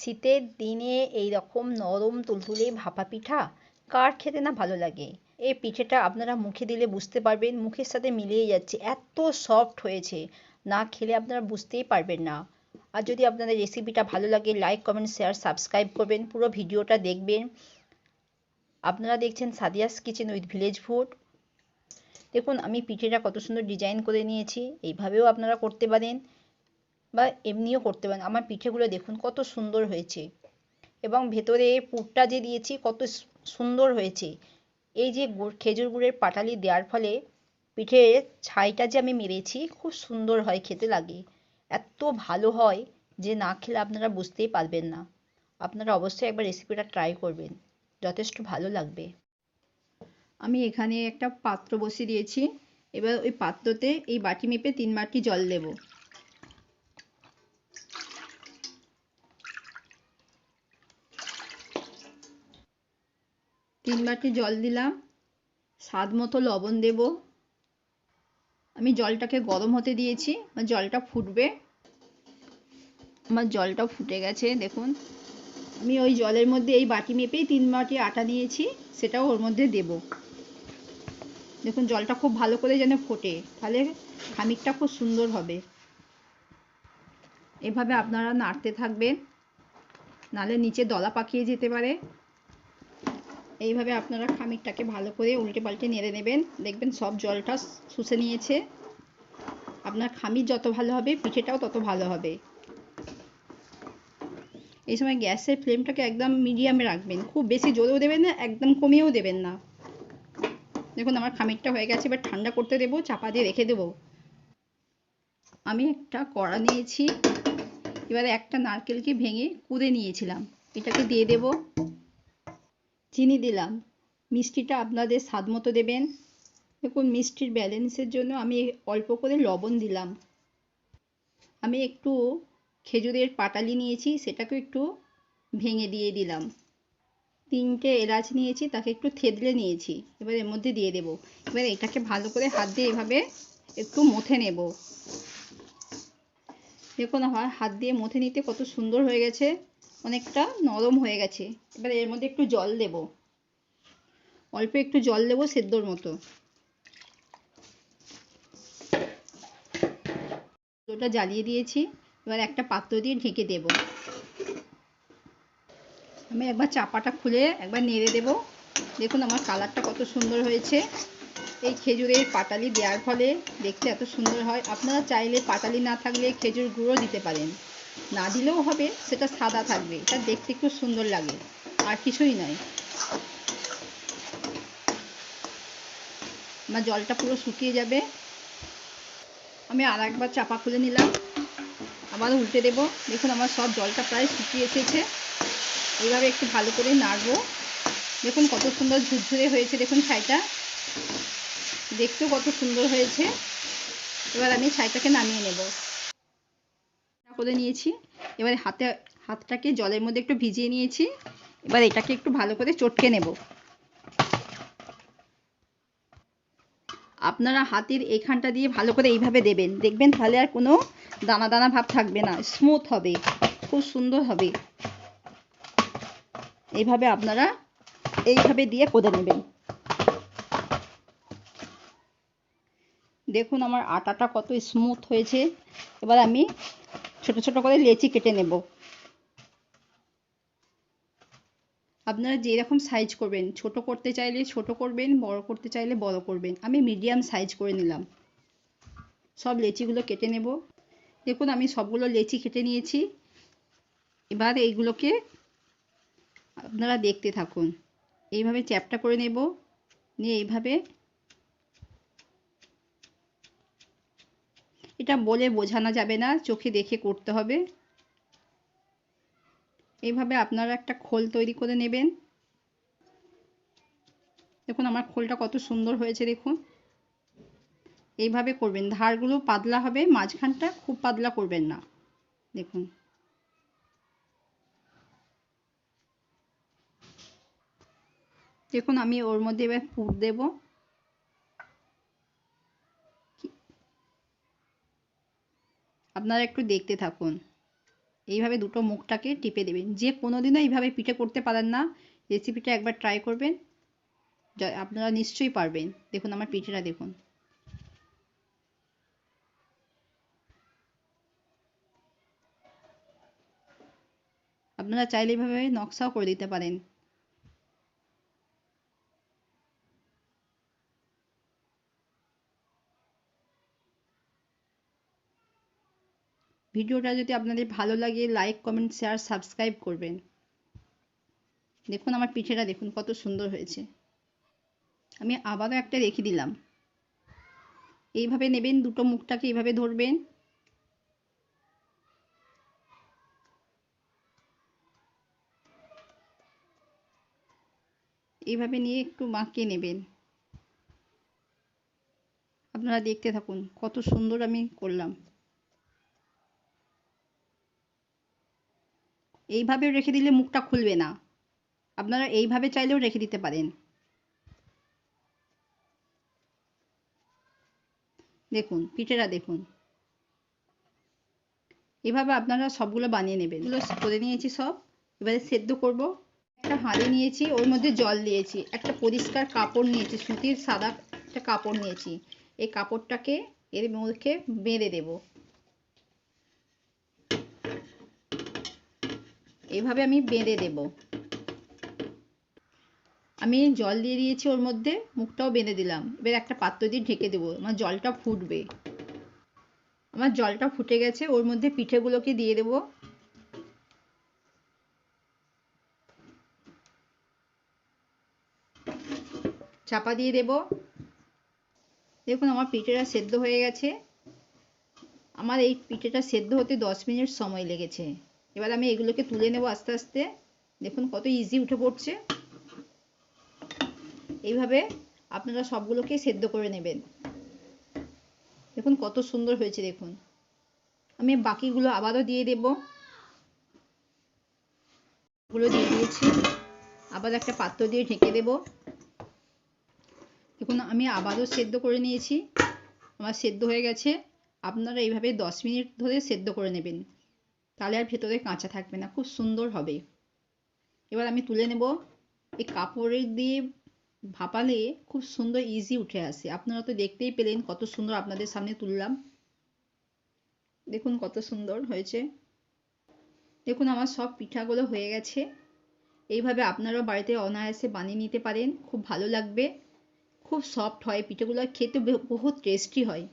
শীতের দিনে এই রকম নরম তুলতুলে ভাপা পিঠা কার খেতে না ভালো লাগে? এই পিঠেটা আপনারা মুখে দিলে বুঝতে পারবেন, মুখের সাথে মিলিয়ে যাচ্ছে, এত সফট হয়েছে। না খেলে আপনারা বুঝতেই পারবেন না। আর যদি আপনাদের রেসিপিটা ভালো লাগে লাইক কমেন্ট শেয়ার সাবস্ক্রাইব করবেন, পুরো ভিডিওটা দেখবেন। আপনারা দেখছেন Sadia's kitchen with village food দেখুন, আমি পিঠেটা কত সুন্দর ডিজাইন করে নিয়েছি। এইভাবেও আপনারা করতে পারেন। বা এমনিও করতে পারেন। আমার পিঠেগুলো দেখুন কত সুন্দর হয়েছে। এবং ভেতরে পুরটা যে দিয়েছি কত সুন্দর হয়েছে। এই যে গুড়, খেজুর গুড়ের পাটালি দেওয়ার ফলে পিঠের ছাইটা যে আমি মেরেছি খুব সুন্দর হয়, খেতে লাগে। এত ভালো হয় যে না খেলে আপনারা বুঝতেই পারবেন না। আপনারা অবশ্যই একবার রেসিপিটা ট্রাই করবেন। যথেষ্ট ভালো লাগবে। আমি এখানে একটা পাত্র বসিয়ে দিয়েছি। এবার ওই পাত্রতে এই বাটি মেপে তিন বাটি জল দেব। তিন বাটি জল দিলাম। স্বাদ মতো লবণ দেব। আমি জলটাকে গরম হতে দিয়েছি, আমার জলটা ফুটবে। আমার জলটা ফুটে গেছে, দেখুন। আমি ওই জলের মধ্যে এই বাটি মেপেই তিন বাটি আটা নিয়েছি সেটাও ওর মধ্যে দেব। দেখুন, জলটা খুব ভালো করে যেন ফোটে, তাহলে খামিরটা খুব সুন্দর হবে। এভাবে আপনারা নাড়তে থাকবেন, নালে নিচে দলা পাকিয়ে যেতে পারে। এইভাবে আপনারা খামিরটাকে ভালো করে উল্টে পাল্টে নেড়ে নেবেন। দেখবেন সব জলটা শুষে নিয়েছে। আপনার খামির যত ভালো হবে, পিঠেটাও তত ভালো হবে। এই সময় গ্যাসের ফ্লেমটাকে একদম মিডিয়ামে রাখবেন। খুব বেশি জোরেও দেবেন না, একদম কমিয়েও দেবেন না। দেখুন, আমার খামিরটা হয়ে গেছে। এবার ঠান্ডা করতে দেবো, চাপা দিয়ে রেখে দেবো। আমি একটা কড়া নিয়েছি। এবারে একটা নারকেলকে ভেঙে কুড়ে নিয়েছিলাম। এটাকে দিয়ে দেব। চিনি দিলাম। মিষ্টিটা আপনাদের স্বাদ মতো দেবেন। দেখুন, মিষ্টির ব্যালেন্সের জন্য আমি অল্প করে লবণ দিলাম। আমি একটু খেজুরের পাটালি নিয়েছি, সেটাকে একটু ভেঙে দিয়ে দিলাম। তিনটে এলাচ নিয়েছি, তাকে একটু থেদলে নিয়েছি। এবার এর মধ্যে দিয়ে দেব। এবার এটাকে ভালো করে হাত দিয়ে এভাবে একটু মথে নেব। দেখুন, আমার হাত দিয়ে মথে নিতে কত সুন্দর হয়ে গেছে। অনেকটা নরম হয়ে গেছে। এবার এর মধ্যে একটু জল দেব। অল্প একটু জল দেব সেদ্ধর মতো। ওটা জ্বালিয়ে দিয়েছি। এবার একটা পাত্র দিয়ে ঢেকে দেব। আমি একবার চাপাটা খুলে একবার নেড়ে দেব। দেখুন আমার কালারটা কত সুন্দর হয়েছে। এই খেজুরের পাটালি দেওয়ার ফলে দেখতে এত সুন্দর হয়। আপনারা চাইলে পাটালি না থাকলে খেজুর গুঁড়ো দিতে পারেন। না দিলেও হবে, সেটা সাদা থাকবে। এটা দেখতে খুব সুন্দর লাগে, আর কিছুই নয়। আমার জলটা পুরো শুকিয়ে যাবে। আমি আর একবার চাপা খুলে নিলাম। আবার উল্টে দেব। দেখুন, আমার সব জলটা প্রায় শুকিয়ে এসেছে। এইভাবে একটু ভালো করে নাড়বো। দেখুন, কত সুন্দর ঝুরঝুরে হয়েছে, দেখুন ছাইটা। দেখতেও কত সুন্দর হয়েছে। এবার আমি ছাইটাকে নামিয়ে নেব। করে নিয়েছি। এবার হাতে, হাতটাকে জলের মধ্যে একটু ভিজিয়ে নিয়েছি। এবার এটাকে একটু ভালো করে চটকে নেব। আপনারা হাতের এইখানটা দিয়ে ভালো করে এইভাবে দেবেন। দেখবেন তাহলে আর কোনো দানা দানা ভাব থাকবে না। স্মুথ হবে, খুব সুন্দর হবে। এইভাবে আপনারা এইভাবে দিয়ে করে নেবেন। দেখুন আমার আটাটা কত স্মুথ হয়েছে। এবার আমি ছোট ছোট করে লেচি কেটে নেব। আপনারা যেরকম সাইজ করবেন, ছোট করতে চাইলে ছোট করবেন, বড় করতে চাইলে বড় করবেন। আমি মিডিয়াম সাইজ করে নিলাম। সব লেচিগুলো কেটে নেব। দেখুন, আমি সবগুলো লেচি কেটে নিয়েছি। এবার এইগুলোকে আপনারা দেখতে থাকুন। এইভাবে চ্যাপটা করে নেব। নিয়ে এইভাবে এটা বলে বোঝানো যাবে না, চোখে দেখে করতে হবে। এইভাবে আপনারা একটা খোল তৈরি করে নেবেন। দেখুন আমার খোলটা কত সুন্দর হয়েছে, দেখুন। এইভাবে করবেন, ধারগুলো পাতলা হবে, মাঝখানটা খুব পাতলা করবেন না। দেখুন। দেখুন আমি ওর মধ্যে এবার পুর দেব। আপনারা একটু দেখতে থাকুন। এইভাবে দুটো মুখটাকে টিপে দেবেন। যে কোনো দিনও এইভাবে পিঠে করতে পারেন না রেসিপিটা একবার ট্রাই করবেন। আপনারা নিশ্চয়ই পারবেন। দেখুন, আমার পিঠেটা দেখুন। আপনারা চাইলে এইভাবে নকশাও করে দিতে পারেন। ভিডিওটা যদি আপনাদের ভালো লাগে লাইক কমেন্ট শেয়ার সাবস্ক্রাইব করবেন। দেখুন আমার পিঠেটা, দেখুন কত সুন্দর হয়েছে। আমি আবারও একটা রেখে দিলাম। এইভাবে নেবেন, দুটো মুখটাকে এইভাবে ধরবেন। এইভাবে নিয়ে একটু বাঁকিয়ে নেবেন। আপনারা দেখতে থাকুন, কত সুন্দর আমি করলাম। এইভাবে রেখে দিলে মুখটা খুলবে না। আপনারা এইভাবে চাইলেও রেখে দিতে পারেন। দেখুন পিঠেটা দেখুন। এভাবে আপনারা সবগুলো বানিয়ে নেবেন। এগুলো করে নিয়েছি সব। এবারে সেদ্ধ করব। একটা হাঁড়ি নিয়েছি, ওর মধ্যে জল দিয়েছি। একটা পরিষ্কার কাপড় নিয়েছি, সুতির সাদা একটা কাপড় নিয়েছি। এই কাপড়টাকে এর মুখে বেঁধে দেব। এইভাবে আমি বেঁধে দেব। আমি জল দিয়ে দিয়েছি ওর মধ্যে, মুখটাও বেঁধে দিলাম। এবার একটা পাত্র দিয়ে ঢেকে দেবো, আমার জলটা ফুটবে। আমার জলটা ফুটে গেছে, ওর মধ্যে পিঠেগুলোকে দিয়ে দেবো। চাপা দিয়ে দেব। দেখুন, আমার পিঠেটা সেদ্ধ হয়ে গেছে। আমার এই পিঠেটা সেদ্ধ হতে দশ মিনিট সময় লেগেছে। এবার আমি এগুলোকে তুলে নেব আস্তে আস্তে। দেখুন কত ইজি উঠে পড়ছে। এইভাবে আপনারা সবগুলোকে সেদ্ধ করে নেবেন। দেখুন কত সুন্দর হয়েছে, দেখুন। আমি বাকিগুলো আবারও দিয়ে দেব। গুলো দিয়ে দিয়েছি। আবার একটা পাত্র দিয়ে ঢেকে দেব। দেখুন আমি আবারও সেদ্ধ করে নিয়েছি। আমার সেদ্ধ হয়ে গেছে। আপনারা এইভাবে দশ মিনিট ধরে সেদ্ধ করে নেবেন। তাহলে আর ভেতরে কাঁচা থাকবে না, খুব সুন্দর হবে। এবার আমি তুলে নেব। এই কাপড়ের দিয়ে ভাপালে খুব সুন্দর ইজি উঠে আসে। আপনারা তো দেখতেই পেলেন কত সুন্দর আপনাদের সামনে তুললাম। দেখুন কত সুন্দর হয়েছে। দেখুন আমার সব পিঠাগুলো হয়ে গেছে। এইভাবে আপনারাও বাড়িতে অনায়াসে বানিয়ে নিতে পারেন। খুব ভালো লাগবে। খুব সফট হয়। পিঠেগুলো খেতে বহুত টেস্টি হয়।